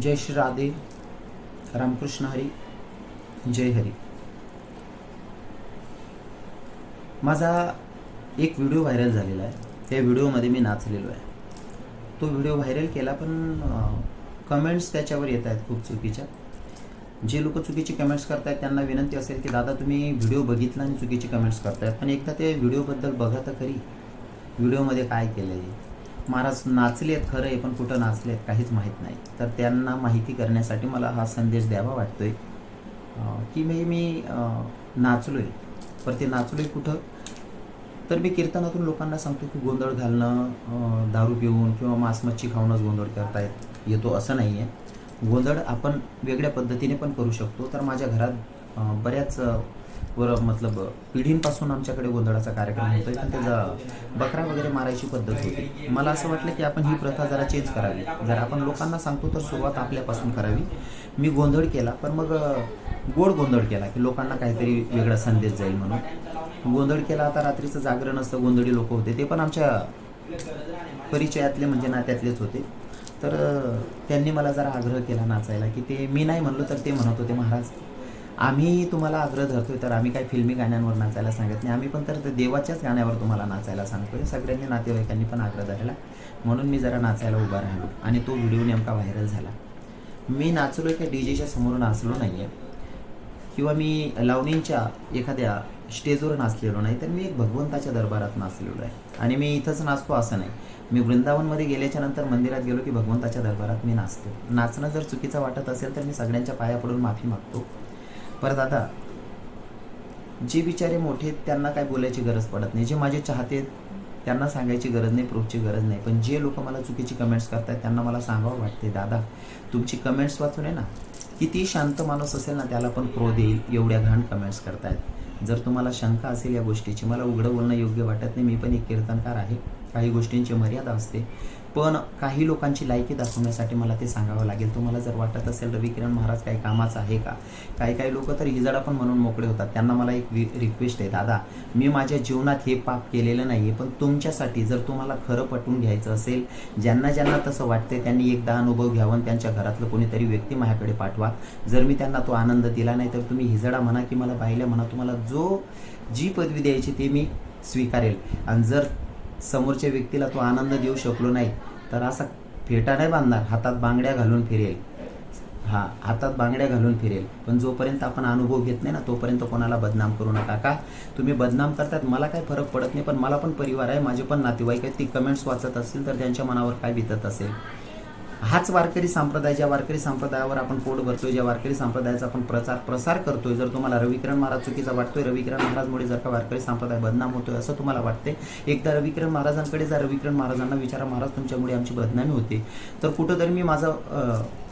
जय श्री राधे रामकृष्ण हरी जय हरी. माझा एक video viral झालेला आहे. त्या व्हिडिओमध्ये मी नाचलेलो आहे. तो व्हिडिओ व्हायरल केला पण कमेंट्स त्याच्यावर येत आहेत खूप चुकीच्या. जे लोक चुकीचे कमेंट्स करतायत त्यांना विनंती असेल की दादा तुम्ही व्हिडिओ बघितला आणि चुकीचे कमेंट्स करतायत. पण एकदा ते व्हिडिओबद्दल बघा तर खरी. व्हिडिओमध्ये काय केलं आहे महाराज नाचले आहेत खरं आहे पण कुठं नाचले आहेत काहीच माहीत नाही. तर त्यांना माहिती करण्यासाठी मला हा संदेश द्यावा वाटतोय. आहे की मी मी नाचलो नाचलोय. पर ते नाचलोय कुठं? तर मी कीर्तनातून लोकांना सांगतो की गोंधळ घालणं दारू पिऊन किंवा मांसमच्छी खाऊनच गोंधळ करता येतो असं नाही आहे गोंधळ आपण वेगळ्या पद्धतीने पण करू शकतो. तर माझ्या घरात बऱ्याच वर मतलब पिढींपासून आमच्याकडे गोंधळाचा कार्यक्रम होतोय. पण त्याचा बकरा वगैरे मारायची पद्धत होती. मला असं वाटलं की आपण ही प्रथा जरा चेंज करावी. जर आपण लोकांना सांगतो तर सुरुवात आपल्यापासून करावी. मी गोंधळ केला पण मग गोड गोंधळ केला की लोकांना काहीतरी वेगळा संदेश जाईल म्हणून. गोंधळ केला आता रात्रीचं जागरण असतं गोंधळी लोक होते. ते पण आमच्या परिचयातले म्हणजे नात्यातलेच होते. तर त्यांनी मला जरा आग्रह केला नाचायला की ते मी नाही म्हणलो तर ते म्हणत होते महाराज आम्ही तुम्हाला आग्रह धरतोय तर आम्ही काही फिल्मी गाण्यांवर नाचायला सांगत नाही. आम्ही पण तर ते देवाच्याच गाण्यावर तुम्हाला नाचायला सांगतोय. सगळ्यांनी नातेवाईकांनी पण आग्रह धरला म्हणून मी जरा नाचायला उभा राहिलो आणि तो व्हिडिओ नेमका व्हायरल झाला. मी नाचलो त्या डी जेच्या समोर नाचलो नाही आहे किंवा मी लावणींच्या एखाद्या स्टेजवर नाचलेलो नाही तर मी एक भगवंताच्या दरबारात नाचलेलो आहे. आणि मी इथंच नाचतो असं नाही. मी वृंदावनमध्ये गेल्याच्यानंतर मंदिरात गेलो की भगवंताच्या दरबारात मी नाचतो. नाचणं जर चुकीचं वाटत असेल तर मी सगळ्यांच्या पाया पडून माफी मागतो. परत आता जे बिचारे मोठे आहेत, त्यांना काय बोलायची गरज पडत नाही. जे माझे चाहते आहेत, त्यांना सांगायची गरज नाही प्रूफची गरज नाही. पण जे लोक मला चुकीची कमेंट्स करतात त्यांना मला सांगावं वाटते दादा तुमची कमेंट्स वाचून आहे ना किती शांत माणूस असेल ना त्याला पण क्रोध येईल एवढ्या घाण कमेंट्स करतायत. जर तुम्हाला शंका असेल या गोष्टीची मला उघडं बोलणं योग्य वाटत नाही. मी पण एक कीर्तनकार आहे. काही गोष्टींची मर्यादा असते. पण काही लोकांची लायकी दाखवण्यासाठी मला ते सांगावं लागेल. तुम्हाला जर वाटत असेल रवी किरण महाराज काही कामाचं आहे का? काही काही लोक तर हिजडा पण म्हणून मोकळे होतात. त्यांना मला एक रिक्वेस्ट आहे दादा मी माझ्या जीवनात हे पाप केलेलं नाही पण तुमच्यासाठी जर तुम्हाला खरं पटवून घ्यायचं असेल ज्यांना ज्यांना तसं वाटते त्यांनी एकदा अनुभव घ्यावा आणि त्यांच्या घरातलं कोणीतरी व्यक्ती माझ्याकडे पाठवा. जर मी त्यांना तो आनंद दिला नाही तर तुम्ही हिजडा म्हणा की मला पाहिल्या म्हणा तुम्हाला जो जी पदवी द्यायची ती मी स्वीकारेल. आणि जर समोरच्या व्यक्तीला तो आनंद देऊ शकलो नाही तर असा फेटा नाही बांधणार. हातात बांगड्या घालून फिरेल. हा हातात बांगड्या घालून फिरेल. पण जोपर्यंत आपण अनुभव घेत नाही ना तोपर्यंत कोणाला बदनाम करू नका. का? तुम्ही बदनाम करतात मला काही फरक पडत नाही पण मला पण परिवार आहे माझे पण नातेवाईक आहेत ती कमेंट्स वाचत असतील तर त्यांच्या मनावर काय बितत असेल? हाच वारकरी संप्रदाय ज्या वारकरी संप्रदायावर आपण पोट भरतोय ज्या वारकरी संप्रदायाचा आपण प्रचार प्रसार करतोय जर तुम्हाला रविकिरण महाराज चुकीचा वाटतोय रविकिरण महाराजमुळे जर का वारकरी संप्रदाय बदनाम होतोय असं तुम्हाला वाटते एकदा रविकिरण महाराजांकडे जा रविकिरण महाराजांना विचारा महाराज तुमच्यामुळे आमची बदनामी होते. तर कुठंतरी मी माझं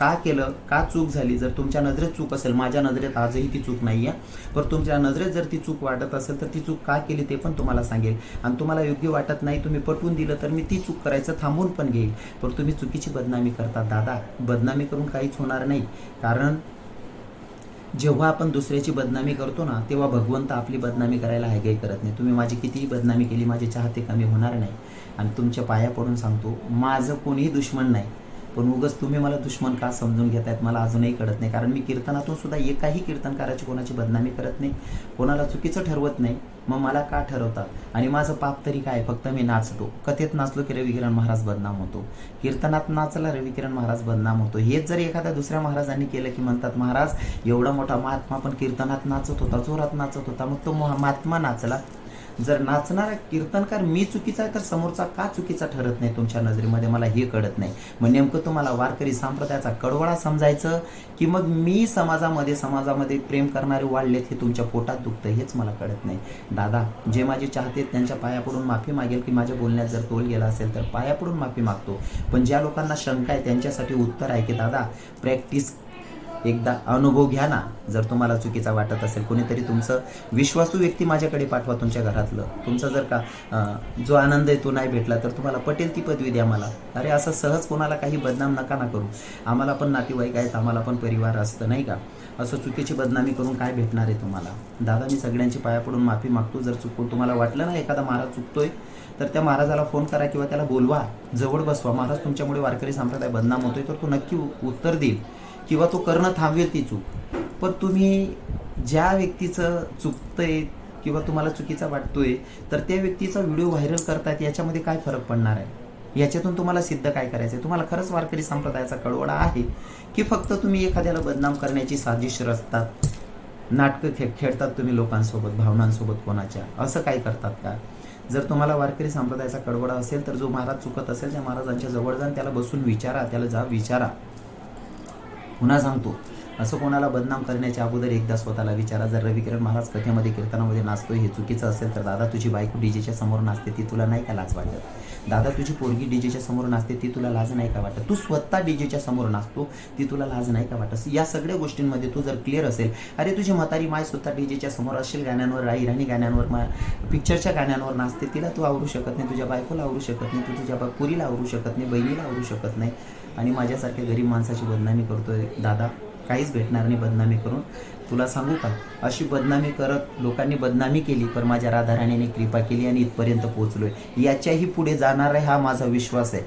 का केलं का चूक झाली? जर तुमच्या नजरेत चूक असेल माझ्या नजरेत आजही ती चूक नाही आहे पण तुमच्या नजरेत जर ती चूक वाटत असेल तर ती चूक का केली ते पण तुम्हाला सांगेल. आणि तुम्हाला योग्य वाटत नाही तुम्ही पटवून दिलं तर मी ती चूक करायचं थांबून पण घेईल. पण तुम्ही चुकीची बदनामी करता दादा बदनामी करून काहीच होणार नाही. कारण जेव्हा आपण दुसऱ्याची बदनामी करतो ना तेव्हा भगवंत आपली बदनामी करायला हाय काही करत नाही. तुम्ही माझी कितीही बदनामी केली माझे चाहते कमी होणार नाही. आणि तुमच्या पाया पडून सांगतो माझं कोणीही दुश्मन नाही. पण उगच तुम्ही मला दुश्मन का समजून घेत आहेत मला अजूनही कळत नाही. कारण मी कीर्तनातून सुद्धा एकाही कीर्तनकाराची कोणाची बदनामी करत नाही. कोणाला चुकीचं ठरवत नाही. मग मला का ठरवतात? आणि माझं पाप तरी काय? फक्त मी नाचतो. कथेत नाचलो की रविकिरण महाराज बदनाम होतो. कीर्तनात नाचला रविकिरण महाराज बदनाम होतो. हेच जर एखाद्या दुसऱ्या महाराजांनी केलं की म्हणतात महाराज एवढा मोठा महात्मा पण कीर्तनात नाचत होता जोरात नाचत होता. मग तो महा- महात्मा नाचला. जर नाचणारा कीर्तनकार मी चुकीचा आहे तर समोरचा का चुकीचा ठरत नाही तुमच्या नजरेमध्ये? मला हे कळत नाही. मग नेमकं तुम्हाला वारकरी संप्रदायाचा कडवळा समजायचं की मग मी समाजामध्ये समाजामध्ये प्रेम करणारे वाढलेत हे तुमच्या पोटात दुखतं हेच मला कळत नाही. दादा जे माझे चाहते त्यांच्या पाया पडून माफी मागेल की माझ्या बोलण्यात जर तोल गेला असेल तर पाया पडून माफी मागतो. पण ज्या लोकांना शंका आहे त्यांच्यासाठी उत्तर आहे की दादा प्रॅक्टिस एकदा अनुभव घ्या ना. जर तुम्हाला चुकीचा वाटत असेल कोणीतरी तुमचं विश्वासू व्यक्ती माझ्याकडे पाठवा तुमच्या घरातलं. तुमचा जर का जो आनंद आहे तो नाही भेटला तर तुम्हाला पटेल ती पदवी द्या मला. अरे असं सहज कोणाला काही बदनाम नका ना करू. आम्हाला पण नातेवाईक आहेत आम्हाला पण परिवार असतं नाही का? असं चुकीची बदनामी करून काय भेटणार आहे तुम्हाला? दादा मी सगळ्यांची पाया पडून माफी मागतो. जर चुकून तुम्हाला वाटलं ना एखादा महाराज चुकतोय तर त्या महाराजाला फोन करा किंवा त्याला बोलवा. जवळ बसवा. महाराज तुमच्यामुळे वारकरी संप्रदाय बदनाम होतोय तर तो नक्की उत्तर देईल. किंवा तो करणं थांबवेल ती चूक. पण तुम्ही ज्या व्यक्तीचं चुकतंय किंवा तुम्हाला चुकीचा वाटतोय तर त्या व्यक्तीचा व्हिडिओ व्हायरल करतायत याच्यामध्ये काय फरक पडणार आहे? याच्यातून तुम्हाला सिद्ध काय करायचं तुम्हाला खरंच वारकरी संप्रदायाचा कळवडा आहे की फक्त तुम्ही एखाद्याला बदनाम करण्याची साजिश रचतात? नाटकं खे खेळतात तुम्ही लोकांसोबत भावनांसोबत कोणाच्या? असं काय करतात का? जर तुम्हाला वारकरी संप्रदायाचा कडवडा असेल तर जो महाराज चुकत असेल त्या महाराजांच्या जवळ जाऊन त्याला बसून विचारा त्याला जा विचारा. पुन्हा सांगतो. असं कोणाला बदनाम करण्याच्या अगोदर एकदा स्वतःला विचारा जर रविकिरण महाराज कथेमध्ये कीर्तनामध्ये नाचतोय हे चुकीचं असेल तर दादा तुझी बायको डीजेच्या समोर नाचते ती तुला नाही का लाज वाटत? दादा तुझी पोरगी डीजेच्या समोर नाचते ती तुला लाज नाही का वाटत? तू स्वतः डीजेच्या समोर नाचतो ती तुला लाज नाही का वाटत? या सगळ्या गोष्टींमध्ये तू जर क्लिअर असेल अरे तुझी म्हातारी माय स्वतः डीजेच्या समोर असेल गाण्यांवर राही राणी गाण्यांवर मा पिक्चरच्या गाण्यांवर नाचते तिला तू आवरू शकत नाही तुझ्या बायकोला आवरू शकत नाही तू तुझ्या पुरीला आवरू शकत नाही बहिणीला आवरू शकत नाही. आणि माझ्यासारख्या गरीब माणसाची बदनामी करतोय दादा. काहीच भेटणार नाही बदनामी करून. तुला सांगू का? अशी बदनामी करत लोकांनी बदनामी केली पण माझ्या राधाराणीने कृपा केली आणि इथपर्यंत पोहोचलोय. याच्याही पुढे जाणार आहे हा माझा विश्वास आहे.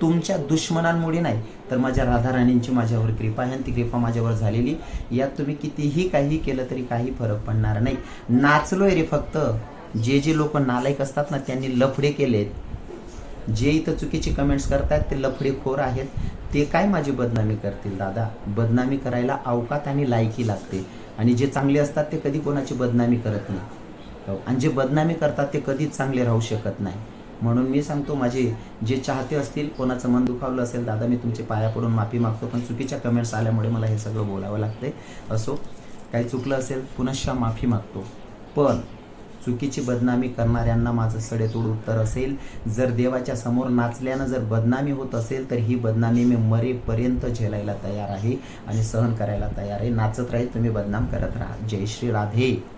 तुमच्या दुश्मनांमुळे नाही तर माझ्या राधाराणींची माझ्यावर कृपा आहे आणि ती कृपा माझ्यावर झालेली. यात तुम्ही कितीही काही केलं तरी काही फरक पडणार नाही. नाचलोय रे फक्त. जे जे लोक नालायक असतात ना त्यांनी लफडे केलेत. जे इथं चुकीचे कमेंट्स करतात ते लफडेखोर आहेत. ते काय माझी बदनामी करतील दादा? बदनामी करायला अवकात आणि लायकी लागते. आणि जे चांगले असतात ते कधी कोणाची बदनामी करत नाही. हो. आणि जे बदनामी करतात ते कधीच चांगले राहू शकत नाही. म्हणून मी सांगतो माझे जे चाहते असतील कोणाचं मन दुखावलं असेल दादा मी तुमचे पाया पडून माफी मागतो पण चुकीच्या कमेंट्स आल्यामुळे मला हे सगळं बोलावं लागते असो काही चुकलं असेल पुनश्च माफी मागतो. पण चुकीची बदनामी करणाऱ्यांना माझं सडेतोड उत्तर असेल. जर देवाच्या समोर नाचल्यानं जर बदनामी होत असेल तर ही बदनामी मी मरेपर्यंत झेलायला तयार आहे आणि सहन करायला तयार आहे. नाचत राहील तुम्ही बदनाम करत राहा. जय श्री राधे.